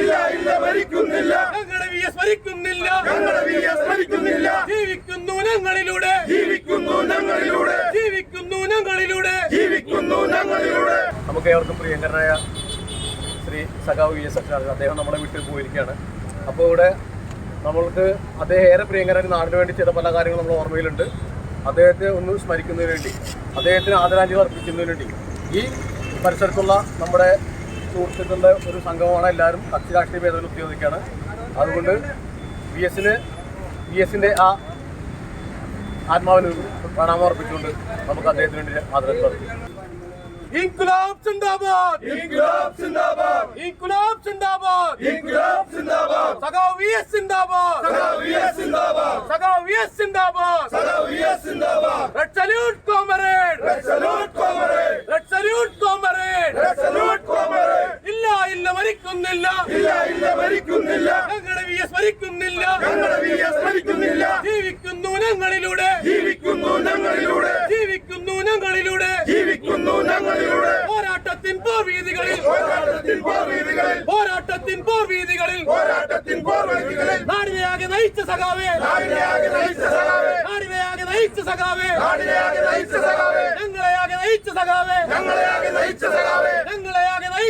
ഇല്ല ഇല്ല മരിക്കുന്നില്ല. ഞങ്ങളുടെ വി എസ് മരിക്കുന്നില്ല. ഞങ്ങളുടെ വി എസ് മരിക്കുന്നില്ല. ജീവിക്കുന്നു ഞങ്ങളിലൂടെ. ജീവിക്കുന്നു ഞങ്ങളിലൂടെ. ജീവിക്കുന്നു ഞങ്ങളിലൂടെ. ജീവിക്കുന്നു ഞങ്ങളിലൂടെ. നമുക്ക് ഏവർക്കും പ്രിയങ്കരനായ ശ്രീ സഖാവ് വി എസ് അച്ഛനാണ് അദ്ദേഹം നമ്മളെ വിട്ടു പോയിരിക്കുകയാണ്. അപ്പോൾ ഇവിടെ നമ്മൾക്ക് അദ്ദേഹം ഏറെ പ്രിയങ്കരൻ നാടിന് വേണ്ടി ചെയ്ത പല കാര്യങ്ങളും നമ്മൾ ഓർമ്മയിലുണ്ട്. അദ്ദേഹത്തെ ഒന്ന് സ്മരിക്കുന്നതിന് വേണ്ടി അദ്ദേഹത്തിന് ആദരാഞ്ജലി അർപ്പിക്കുന്നതിന് വേണ്ടി ഈ പരിസരത്തുള്ള നമ്മുടെ സുഹൃത്തുക്കളുടെ ഒരു സംഘമാണ് എല്ലാവരും കക്ഷി രാഷ്ട്രീയ ഉപയോഗിക്കുകയാണ് ഉദ്യോഗിക്കുകയാണ്. അതുകൊണ്ട് വി എസിന് വി എസിന്റെ ആ ആത്മാവിന് പ്രണാമം അർപ്പിച്ചുകൊണ്ട് നമുക്ക് അദ്ദേഹത്തിന് വേണ്ടി അർപ്പിക്കാം ഇൻകുലാബ് സിന്ദാബാദ്! ഇൻക്ലാബ് സിന്ദാബാദ്! ഇൻകുലാബ് സിന്ദാബാദ്! ഇൻക്ലാബ് സിന്ദാബാദ്! സഖാവ് വി എസ് സിന്ദാബാദ്! സഖാവ് വി എസ് സിന്ദാബാദ്! സഖാവ് വി എസ് സിന്ദാബാദ്! സഖാവ് വി എസ് സിന്ദാബാദ്! ഇല്ല മരിക്കുന്നില്ല. ഇല്ല ഇല്ല മരിക്കുന്നില്ല. ഞങ്ങളുടെ വി എസ് മരിക്കുന്നില്ല. ഞങ്ങളുടെ വി എസ് മരിക്കുന്നില്ല. ജീവിക്കുന്നു ഞങ്ങളിലൂടെ. ജീവിക്കുന്നു ഞങ്ങളിലൂടെ. ജീവിക്കുന്നു ഞങ്ങളിലൂടെ. ജീവിക്കുന്നു ഞങ്ങളിലൂടെ. പോരാട്ടത്തിൻ പോർവീതികളിൽ. പോരാട്ടത്തിൻ പോർവീതികളിൽ. പോരാട്ടത്തിൻ പോർവീതികളിൽ. പോരാട്ടത്തിൻ പോർവീതികളിൽ. നാടിനെയാകെ നയിച്ച സഖാവേ. നാടിനെയാകെ നയിച്ച സഖാവേ. നാടിനെയാകെ നയിച്ച സഖാവേ. നാടിനെയാകെ നയിച്ച സഖാവേ. ഞങ്ങളെയാകെ നയിച്ച സഖാവേ. ഞങ്ങളെയാകെ നയിച്ച സഖാവേ.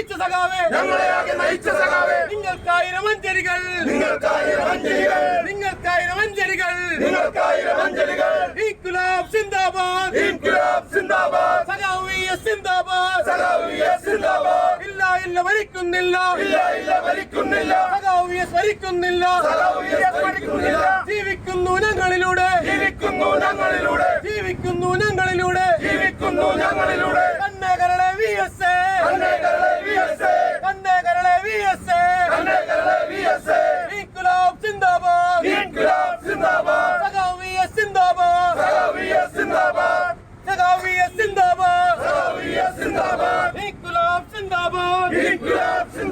നയിച്ച സഖാവേ. ഞങ്ങളെയാകെ നയിച്ച സഖാവേ. നിങ്ങൾക്കായിരം അഞ്ചലികൾ നിങ്ങൾക്കായിരം അഞ്ചലികൾ നിങ്ങൾക്കായിരം അഞ്ചലികൾ നിങ്ങൾക്കായിരം അഞ്ചലികൾ ഇൻകുലാബ് സിന്ദാബാദ്. ഇൻക്ലാബ് സിന്ദാബാദ്. സഖാവ് വി സിന്ദാബാദ്. സഖാവിയ സിന്ദാബാദ്. ഇല്ല ഇല്ല മരിക്കുന്നില്ല ഇല്ല ഇല്ല മരിക്കുന്നില്ല സഖാവിയ മരിക്കുന്നില്ല സഖാവ് വി മരിക്കുന്നില്ല ജീവിക്കുന്നു ഞങ്ങളിലൂടെ ജീവിക്കുന്നു ഞങ്ങളിലൂടെ ജീവിക്കുന്നു ഞങ്ങളിലൂടെ ജീവിക്കുന്നു ഞങ്ങളിലൂടെ കണ്ണേകരളെ വി എസ് കണ്ണേകരളെ വി എസ് കണ്ണേകരളെ വി എസ് കണ്ണേകരളെ വി എസ് ഇൻകുലാബ് സിന്ദാബാദ് ഇൻക്ലാബ് സിന്ദാബാദ് സഖാവ് വി എസ് സിന്ദാബാദ് സഖാവ് വി എസ് സിന്ദാബാദ് സഖാവ് വി എസ് സിന്ദാബാദ് സഖാവ് വി എസ് സിന്ദാബാദ് ഇൻകുലാബ് സിന്ദാബാദ്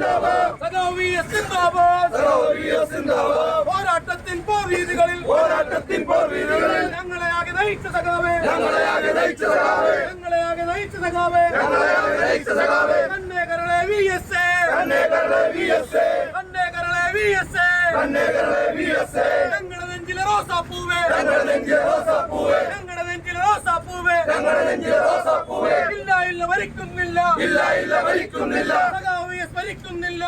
ഇൻക്ലാബ് സിന്ദാബാദ് സഖാവ് വി എസ് സിന്ദാബാദ് സഖാവ് വി എസ് സിന്ദാബാദ് പോരാട്ടത്തിൻ പോർവീതികളിൽ പോരാട്ടത്തിൻ പോർവീതികളിൽ ഞങ്ങളെ ആകെ നയിച്ച സഖാവേ ഞങ്ങളെ ആകെ നയിച്ച സഖാവേ ഞങ്ങളെ ആകെ നയിച്ച സഖാവേ ഞങ്ങളെ ആകെ നയിച്ച സഖാവേ കണ്ണേകരളെ വി എസ് കണ്ണേകരളെ വി എസ് കണ്ണേകരളെ വി എസ് കണ്ണേകരളെ വി എസ് ഞങ്ങളുടെ നെഞ്ചിലെ റോസാപ്പൂവേ ഞങ്ങളുടെ നെഞ്ചിലെ റോസാപ്പൂവേ ഞങ്ങളുടെ നെഞ്ചിലെ റോസാപ്പൂവേ ഞങ്ങളുടെ നെഞ്ചിലെ റോസാപ്പൂവേ ഇല്ല പരിക്കുന്നില്ല